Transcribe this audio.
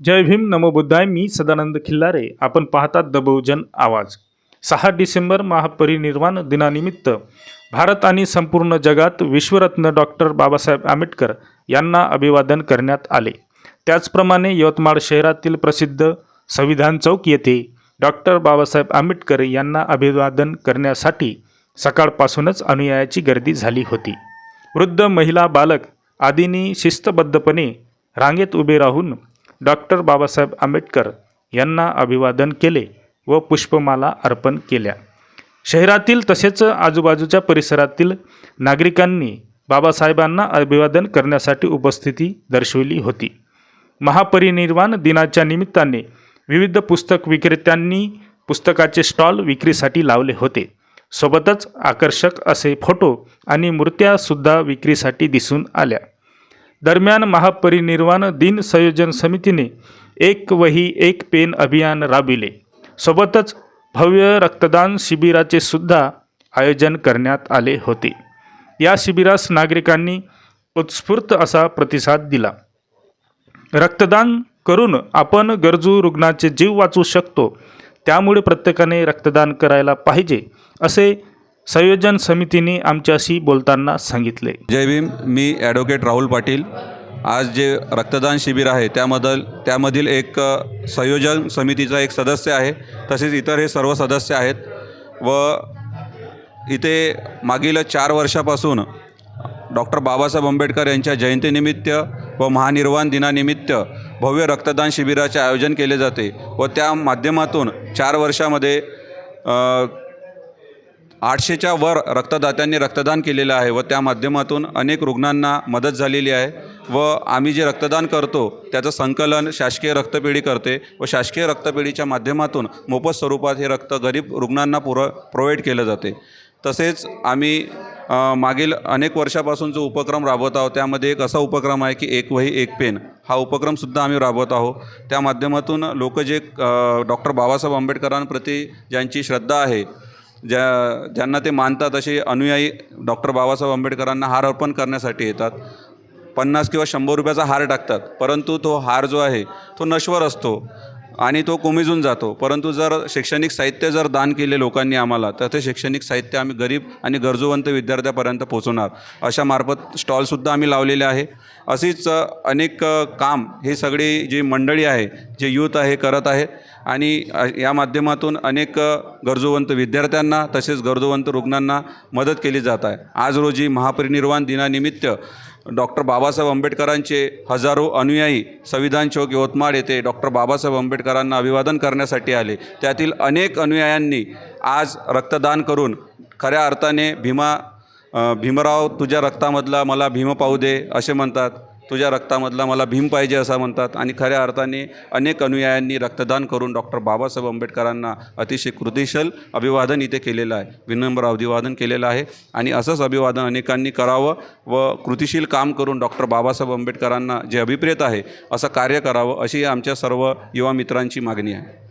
जय भीम नमो बुद्धाय मी सदानंद खिल्लारे. आपण पाहतात द बहुजन आवाज. सहा डिसेंबर महापरिनिर्वाण दिनानिमित्त भारत आणि संपूर्ण जगात विश्वरत्न डॉक्टर बाबासाहेब आंबेडकर यांना अभिवादन करण्यात आले. त्याचप्रमाणे यवतमाळ शहरातील प्रसिद्ध संविधान चौक येथे डॉक्टर बाबासाहेब आंबेडकर यांना अभिवादन करण्यासाठी सकाळपासूनच अनुयायाची गर्दी झाली होती. वृद्ध महिला बालक आदींनी शिस्तबद्धपणे रांगेत उभे राहून डॉक्टर बाबासाहेब आंबेडकर यांना अभिवादन केले व पुष्पमाला अर्पण केल्या. शहरातील तसेच आजूबाजूच्या परिसरातील नागरिकांनी बाबासाहेबांना अभिवादन करण्यासाठी उपस्थिती दर्शविली होती. महापरिनिर्वाण दिनाच्या निमित्ताने विविध पुस्तक विक्रेत्यांनी पुस्तकाचे स्टॉल विक्रीसाठी लावले होते. सोबतच आकर्षक असे फोटो आणि मूर्त्यासुद्धा विक्रीसाठी दिसून आल्या. दरम्यान महापरिनिर्वाण दिन संयोजन समितीने एक वही एक पेन अभियान राबविले. सोबतच भव्य रक्तदान शिबिराचे सुद्धा आयोजन करण्यात आले होते. या शिबिरास नागरिकांनी उत्स्फूर्त असा प्रतिसाद दिला. रक्तदान करून आपण गरजू रुग्णाचे जीव वाचवू शकतो त्यामुळे प्रत्येकाने रक्तदान करायला पाहिजे असे संयोजन समितीने आमच्याशी बोलताना सांगितले. जय भीम मी ॲडव्होकेट राहुल पाटील. आज जे रक्तदान शिबिर आहे त्यामधल त्यामधील एक संयोजन समितीचा एक सदस्य आहे. तसेच इतर हे सर्व सदस्य आहेत. व इथे मागील चार वर्षापासून डॉक्टर बाबासाहेब आंबेडकर यांच्या जयंतीनिमित्त व महानिर्वाण दिनानिमित्त भव्य रक्तदान शिबिराचे आयोजन केले जाते. व त्या माध्यमातून चार वर्षामध्ये आठशेच्या वर रक्तदात्यांनी रक्तदान केलेलं आहे व त्या माध्यमातून अनेक रुग्णांना मदत झालेली आहे व आम्ही जे रक्तदान करतो त्याचं संकलन शासकीय रक्तपेढी करते व शासकीय रक्तपेढीच्या माध्यमातून मोफत स्वरूपात हे रक्त गरीब रुग्णांना पुर प्रोव्हाइड केलं जाते. तसेच आम्ही मागील अनेक वर्षापासून जो उपक्रम राबवत आहोत त्यामध्ये एक असा उपक्रम आहे की एक वही एक पेन. हा उपक्रमसुद्धा आम्ही राबवत आहोत. त्या माध्यमातून लोक जे डॉक्टर बाबासाहेब आंबेडकरांप्रती ज्यांची श्रद्धा आहे ज्या ज्यांना ते मानतात असे अनुयायी डॉक्टर बाबासाहेब आंबेडकरांना हार अर्पण करण्यासाठी येतात. पन्नास किंवा शंभर रुपयाचा हार टाकतात. परंतु तो हार जो आहे तो नश्वर असतो. आणि तो कोमेजून जातो. परंतु जर शैक्षणिक साहित्य जर दान केले लोकांनी आम्हाला तर ते शैक्षणिक साहित्य आम्ही गरीब आणि गरजूवंत विद्यार्थ्यापर्यंत पोहोचवणार. अशा मार्फत स्टॉलसुद्धा आम्ही लावलेले आहे. अशीच अनेक काम हे सगळी जी मंडळी आहे जे यूथ आहे करत आहे. आणि या माध्यमातून अनेक गरजूवंत विद्यार्थ्यांना तसेच गरजूवंत रुग्णांना मदत केली जात आहे. आज रोजी महापरिनिर्वाण दिनानिमित्त डॉक्टर बाबासाहेब आंबेडकरांचे हजारो अनुयायी संविधान चौक यवतमाळ येथे डॉक्टर बाबासाहेब आंबेडकरांना अभिवादन करण्यासाठी आले. त्यातील अनेक अनुयायांनी आज रक्तदान करून खऱ्या अर्थाने भीमा भीमराव तुझ्या रक्तामधला मला भीम पाहू दे असे म्हणतात. तुझ्या रक्तामधला मला भीम पाहिजे असं म्हणतात. आणि खऱ्या अर्थाने अनेक अनुयायांनी रक्तदान करून डॉक्टर बाबासाहेब आंबेडकरांना अतिशय कृतिशल अभिवादन इथे केलेलं आहे. विनम्र अभिवादन केलेलं आहे. आणि असंच अभिवादन अनेकांनी करावं व कृतिशील काम करून डॉक्टर बाबासाहेब आंबेडकरांना जे अभिप्रेत आहे असं कार्य करावं अशी आमच्या सर्व युवा मित्रांची मागणी आहे.